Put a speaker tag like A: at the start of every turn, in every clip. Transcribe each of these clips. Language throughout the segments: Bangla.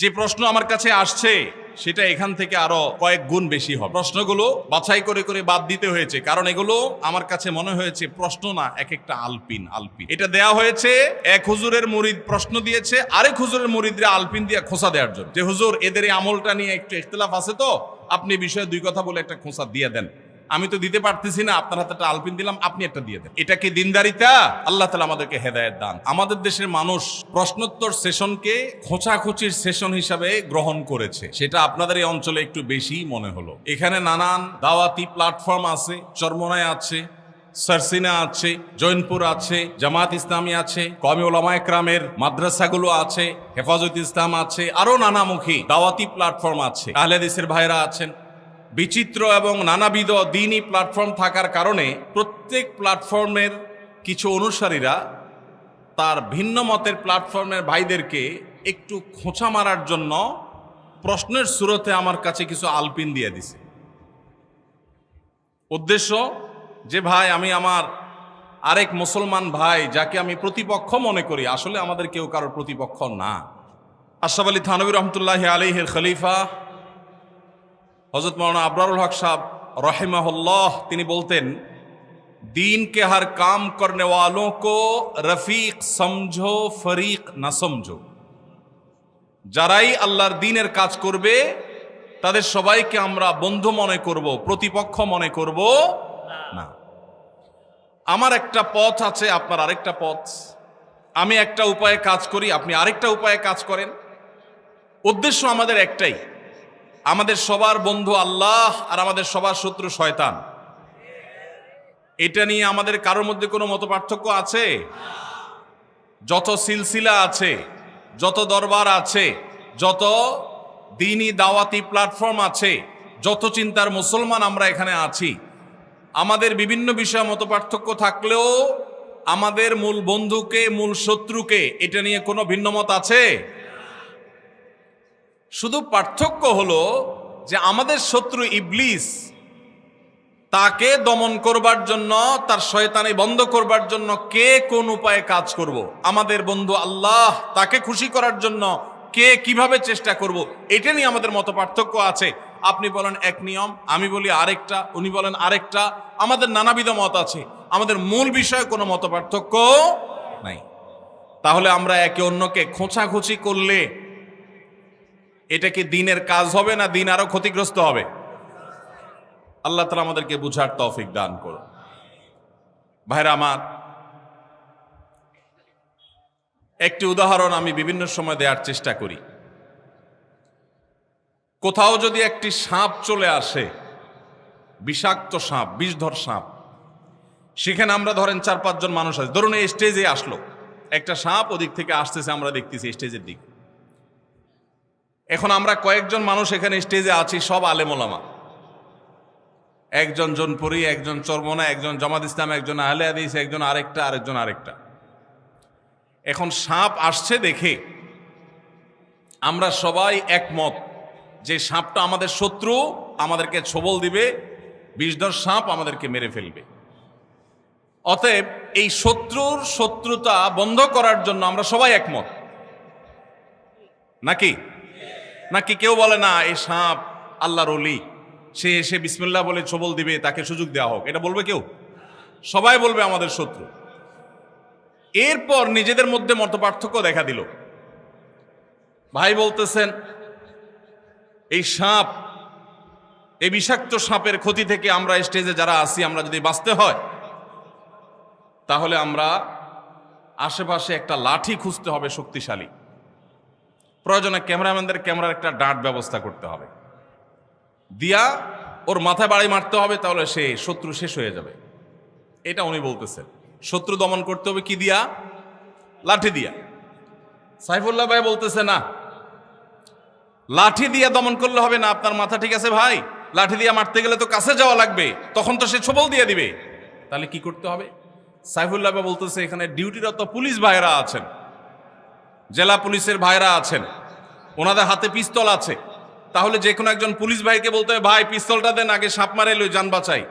A: যে প্রশ্ন আমার কাছে আসছে, সেটা এখান থেকে আরও কয়েক গুণ বেশি হবে। প্রশ্নগুলো বাছাই করে করে বাদ দিতে হয়েছে, কারণ এগুলো আমার কাছে মনে হয়েছে প্রশ্ন না এক একটা আলপিন আলপিন। এটা দেয়া হয়েছে, এক হুজুরের মুরিদ প্রশ্ন দিয়েছে, আরেক হুজুরের মুরিদরে আলপিন দিয়ে খোসা দেওয়ার জন্য। যে হুজুর, এদের আমলটা নিয়ে একটু ইখতলাফ আছে তো, আপনি বিষয়ে দুই কথা বলে একটা খোসা দিয়ে দেন। আমি তো দিতে পারতেছি না, আপনার হাতে একটা আলপিন দিলাম, আপনি একটা দিয়ে দেন। এটা কি দিনদারিতা? আল্লাহ তালা আমাদেরকে হেদায়ত দান। আমাদের দেশের মানুষ প্রশ্নোত্তর সেশনকে খোঁচাখুচির সেশন হিসাবে গ্রহণ করেছে। সেটা আপনাদের এই অঞ্চলে একটু বেশি মনে হলো। এখানে নানান দাওয়াতি প্ল্যাটফর্ম আছে, চরমনায় আছে, সারসিনা আছে, জৈনপুর আছে জামাত ইসলামী আছে কমি ওলামা একরামের মাদ্রাসাগুলো আছে, হেফাজত ইসলাম আছে, আরও নানামুখী দাওয়াতি প্ল্যাটফর্ম আছে। আহলেদিসের ভাইরা আছেন বিচিত্র এবং নানাবিধ দিনই প্ল্যাটফর্ম থাকার কারণে প্রত্যেক প্ল্যাটফর্মের কিছু অনুসারীরা তার ভিন্ন মতের প্ল্যাটফর্মের ভাইদেরকে একটু খোঁচা মারার জন্য প্রশ্নের সুরতে আমার কাছে কিছু আলপিন দিয়ে দিছে। উদ্দেশ্য, যে ভাই, আমি আমার আরেক মুসলমান ভাই যাকে আমি প্রতিপক্ষ মনে করি, আসলে আমাদের কেউ কারোর প্রতিপক্ষ না। আশরাফ আলী থানবী রহমতুল্লাহ আলিহের খলিফা হজরত মৌলানা আবরারুল হক সাহ রহিমাহুল্লাহ, তিনি বলতেন দিন কে ہر কাম করনে والوں کو رفیق سمجھو فریق نہ যারাই আল্লাহর দিনের কাজ করবে, তাদের সবাইকে আমরা বন্ধু মনে করব, প্রতিপক্ষ মনে করব না। আমার একটা পথ আছে, আপনার আরেকটা পথ। আমি একটা উপায়ে কাজ করি, আপনি আরেকটা উপায়ে কাজ করেন। উদ্দেশ্য আমাদের একটাই আমাদের সবার বন্ধু আল্লাহ আর আমাদের সবার শত্রু শয়তান। এটা নিয়ে আমাদের কারোর মধ্যে কোনো মত পার্থক্য আছে? যত সিলসিলা আছে, যত দরবার আছে, যত দিনই দাওয়াতি প্ল্যাটফর্ম আছে, যত চিন্তার মুসলমান আমরা এখানে আছি, আমাদের বিভিন্ন বিষয়ে মত পার্থক্য থাকলেও আমাদের মূল বন্ধুকে, মূল শত্রুকে এটা নিয়ে কোনো ভিন্নমত আছে? শুধু পার্থক্য হলো যে আমাদের শত্রু ইবলিস, তাকে দমন করবার জন্য, তার শয়তানি বন্ধ করবার জন্য কে কোন উপায়ে কাজ করব। আমাদের বন্ধু আল্লাহ তাকে খুশি করার জন্য কে কীভাবে চেষ্টা করব। এটা নিয়ে আমাদের মতো পার্থক্য আছে আপনি বলেন এক নিয়ম, আমি বলি আরেকটা, উনি বলেন আরেকটা, আমাদের নানাবিধ মত আছে আমাদের মূল বিষয়ে কোনো মত পার্থক্য নাই তাহলে আমরা একে অন্যকে খোঁচাখুচি করলে এটা কি দিনের কাজ হবে না দিন আরও ক্ষতিগ্রস্ত হবে? আল্লাহ তালা আমাদেরকে বুঝার তৌফিক দান করুন। ভাইরা আমার, একটি উদাহরণ আমি বিভিন্ন সময় দেওয়ার চেষ্টা করি। কোথাও যদি একটি সাপ চলে আসে, বিষাক্ত সাপ, বিষধর সাপ, সেখানে আমরা ধরেন চার পাঁচজন মানুষ আছে। ধরুন এই স্টেজে আসলো। একটা সাপ ওদিক থেকে আসতেছে, আমরা দেখতেছি স্টেজের দিকে। এখন আমরা কয়েকজন মানুষ এখানে স্টেজে আছি, সব আলেমোলামা। একজন জনপুরি, একজন চরমনা, একজন জামাত ইসলাম, একজন আহলে হাদিস, একজন আরেকটা, আরেকজন আরেকটা। এখন সাপ আসছে দেখে আমরা সবাই একমত যে সাপটা আমাদের শত্রু, আমাদেরকে ছবল দিবে, বিষধর সাপ আমাদেরকে মেরে ফেলবে। অতএব এই শত্রুর শত্রুতা বন্ধ করার জন্য আমরা সবাই একমত। নাকি? নাকি কেউ বলে, না এই সাপ আল্লাহর অলি সে এসে বিসমিল্লাহ বলে ছবল দিবে, তাকে সুযোগ দেওয়া হোক। এটা বলবে কেউ? সবাই বলবে আমাদের শত্রু। এরপর নিজেদের মধ্যে মত পার্থক্য দেখা দিল। ভাই বলতেছেন, এই সাপ এই বিষাক্ত সাপের ক্ষতি থেকে আমরা স্টেজে যারা আসি আমরা যদি বাঁচতে হয়, তাহলে আমরা আশেপাশে একটা লাঠি খুঁজতে হবে শক্তিশালী। প্রয়োজনে ক্যামেরাম্যানদের ক্যামেরার একটা ডাট ব্যবস্থা করতে হবে। দিয়া ওর মাথায় বাড়ি মারতে হবে, তাহলে সে শত্রু শেষ হয়ে যাবে। এটা উনি বলতেছেন। শত্রু দমন করতে হবে কি দিয়া? লাঠি দিয়া। সাইফুল্লাহ ভাই বলতেছে, না, লাঠি দিয়া দমন করলে হবে না, আপনার মাথা ঠিক আছে ভাই? লাঠি দিয়া মারতে গেলে তো কাছে যাওয়া লাগবে, তখন তো সে ছবল দিয়ে দিবে। তাহলে কি করতে হবে? সাইফুল্লাহ বলতেছে, এখানে ডিউটিরত পুলিশ ভাইরা আছেন। জেলা পুলিশের ভাইরা আছেন। ওনাদের হাতে পিস্তল আছে। তাহলে যে কোনো একজন পুলিশ ভাইকে বলতে হবে, ভাই, পিস্তলটা দেন, আগে সাপ মারে, লই যান বাঁচাই।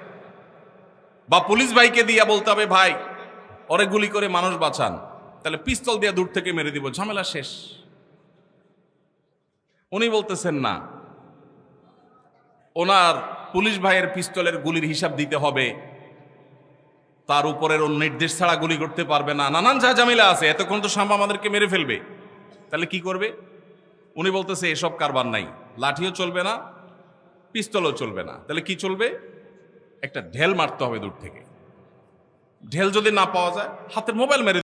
A: বা পুলিশ ভাইকে দিয়া বলতে হবে, ভাই ওরে গুলি করে মানুষ বাঁচান। তাহলে পিস্তল দিয়ে দূর থেকে মেরে দিব, ঝামেলা শেষ। উনি বলতেছেন, না। ওনার পুলিশ ভাইয়ের পিস্তলের গুলির হিসাব দিতে হবে। তার উপরের নির্দেশ ছাড়া গুলি করতে পারবে না। নানান যা ঝামেলা আছে। এতক্ষণ তো সাম্বা আমাদেরকে মেরে ফেলবে। তাহলে কি করবে? উনি বলতেছে, এসব কারবার নাই। লাঠিও চলবে না, পিস্তলও চলবে না। তাহলে কি চলবে? একটা ঢেল মারতে হবে দূর থেকে। ঢেল যদি না পাওয়া যায়, হাতের মোবাইল মেরে